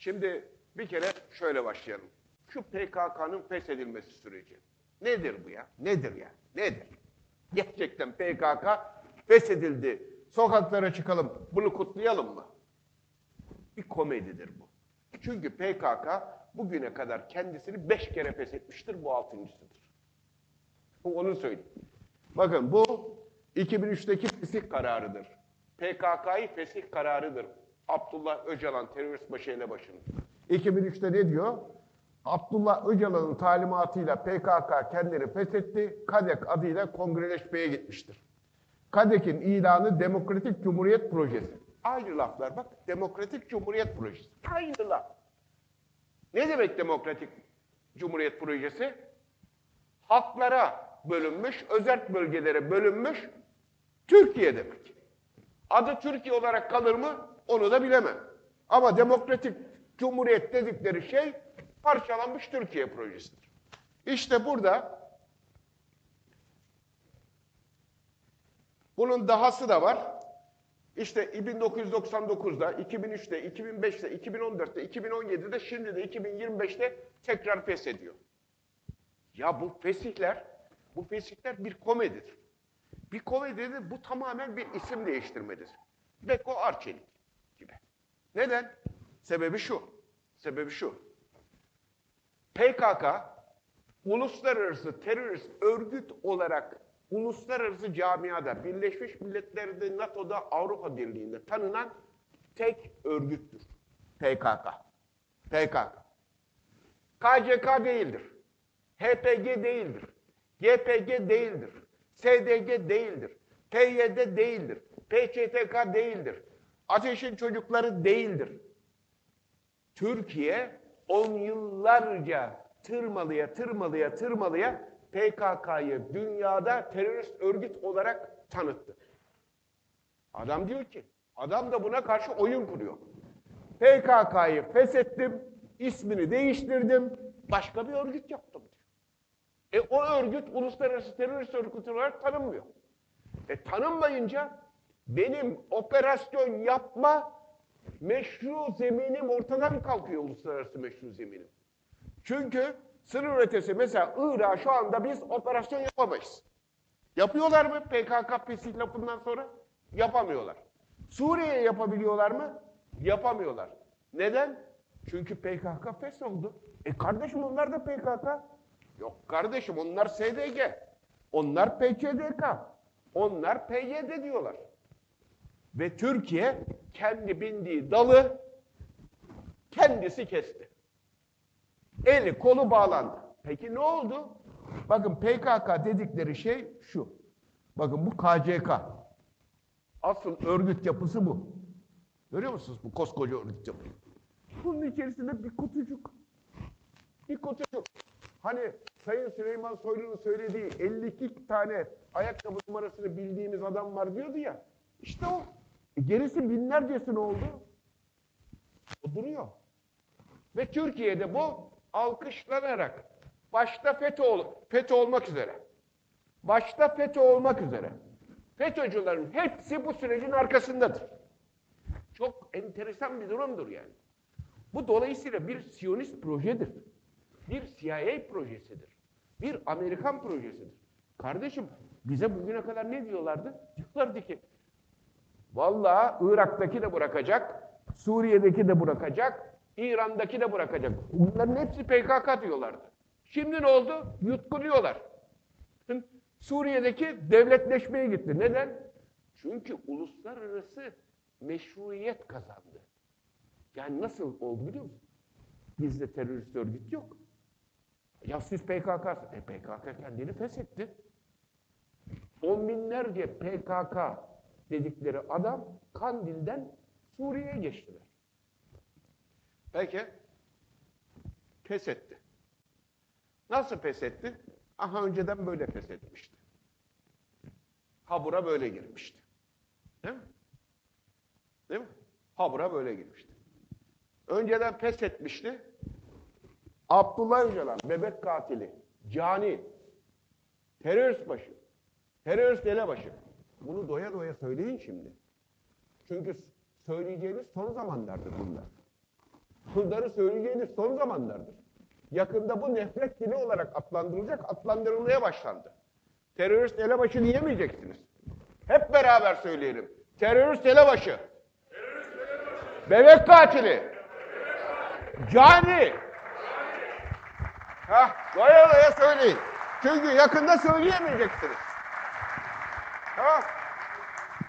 Şimdi bir kere şöyle başlayalım. Şu PKK'nın feshedilmesi süreci. Nedir bu ya? Nedir ya? Nedir? Gerçekten PKK feshedildi. Sokaklara çıkalım. Bunu kutlayalım mı? Bir komedidir bu. Çünkü PKK bugüne kadar kendisini beş kere feshetmiştir. Bu altıncısıdır. Onu söyleyeyim. Bakın bu 2003'teki fesih kararıdır. PKK'yı fesih kararıdır. Abdullah Öcalan terörist başı elebaşının. 2003'te ne diyor? Abdullah Öcalan'ın talimatıyla PKK kendini feshetti. KADEK adıyla kongreleşmeye gitmiştir. KADEK'in ilanı Demokratik Cumhuriyet Projesi. Aynı laflar bak. Demokratik Cumhuriyet Projesi. Aynı laf. Ne demek Demokratik Cumhuriyet Projesi? Halklara bölünmüş, özerk bölgelere bölünmüş Türkiye demek. Adı Türkiye olarak kalır mı? Onu da bilemem. Ama Demokratik Cumhuriyet dedikleri şey parçalanmış Türkiye projesidir. İşte burada bunun dahası da var. İşte 1999'da, 2003'te, 2005'te, 2014'te, 2017'de, şimdi de 2025'te tekrar feshediyor. Ya bu fesihler, bu fesihler bir komedidir. Bir komedidir, bu tamamen bir isim değiştirmedir. Beko Arçelik. Neden? Sebebi şu, sebebi şu. PKK, uluslararası terörist örgüt olarak uluslararası camiada, Birleşmiş Milletler'de, NATO'da, Avrupa Birliği'nde tanınan tek örgüttür. PKK. PKK. KCK değildir. HPG değildir. YPG değildir. SDG değildir. PYD değildir. PÇTK değildir. Ateşin çocukları değildir. Türkiye on yıllarca tırmalıya tırmalıya tırmalıya PKK'yı dünyada terörist örgüt olarak tanıttı. Adam diyor ki, adam da buna karşı oyun kuruyor. PKK'yı feshettim, ismini değiştirdim, başka bir örgüt yaptım diyor. E o örgüt uluslararası terörist örgüt olarak tanınmıyor. E tanınmayınca benim operasyon yapma meşru zeminim ortadan kalkıyor uluslararası meşru zeminim. Çünkü sınır ötesi mesela Irak'a şu anda biz operasyon yapamayız. Yapıyorlar mı PKK pesih lafından sonra? Yapamıyorlar. Suriye'ye yapabiliyorlar mı? Yapamıyorlar. Neden? Çünkü PKK fes oldu. E kardeşim onlar da PKK. Yok kardeşim onlar SDG. Onlar PKDK. Onlar PYD diyorlar. Ve Türkiye kendi bindiği dalı kendisi kesti. Eli kolu bağlandı. Peki ne oldu? Bakın PKK dedikleri şey şu. Bakın bu KCK. Asıl örgüt yapısı bu. Görüyor musunuz bu koskoca örgüt yapıyı? Bunun içerisinde bir kutucuk. Bir kutucuk. Hani Sayın Süleyman Soylu'nun söylediği 52 tane ayakkabı numarasını bildiğimiz adam var diyordu ya. İşte o. E gerisi binlercesi ne oldu? O duruyor. Ve Türkiye'de bu alkışlanarak başta FETÖ, ol, FETÖ olmak üzere başta FETÖ olmak üzere FETÖ'cülerin hepsi bu sürecin arkasındadır. Çok enteresan bir durumdur yani. Bu dolayısıyla bir Siyonist projedir. Bir CIA projesidir. Bir Amerikan projesidir. Kardeşim bize bugüne kadar ne diyorlardı? Diyorlardı ki vallahi Irak'taki de bırakacak, Suriye'deki de bırakacak, İran'daki de bırakacak. Bunların hepsi PKK diyorlardı. Şimdi ne oldu? Yutkuluyorlar. Suriye'deki devletleşmeye gitti. Neden? Çünkü uluslararası meşruiyet kazandı. Yani nasıl oldu biliyor musun? Bizde terörist örgüt yok. Ya siz PKK, e PKK kendini feshetti. On binlerce PKK dedikleri adam Kandil'den Suriye'ye geçtiler. Peki, feshetti. Nasıl feshetti? Aha önceden böyle feshetmişti. Habura böyle girmişti. Değil mi? Değil mi? Habura böyle girmişti. Önceden feshetmişti. Abdullah Öcalan, bebek katili, cani, terörist başı, terörist elebaşı. Bunu doya doya söyleyin şimdi. Çünkü söyleyeceğiniz son zamanlardır bunlar. Bunları söyleyeceğiniz son zamanlardır. Yakında bu nefret dili olarak adlandırılacak, adlandırılmaya başlandı. Terörist elebaşı diyemeyeceksiniz. Hep beraber söyleyelim. Terörist elebaşı. Bebek katili. Cani. Hah, doya doya söyleyin. Çünkü yakında söyleyemeyeceksiniz. Huh?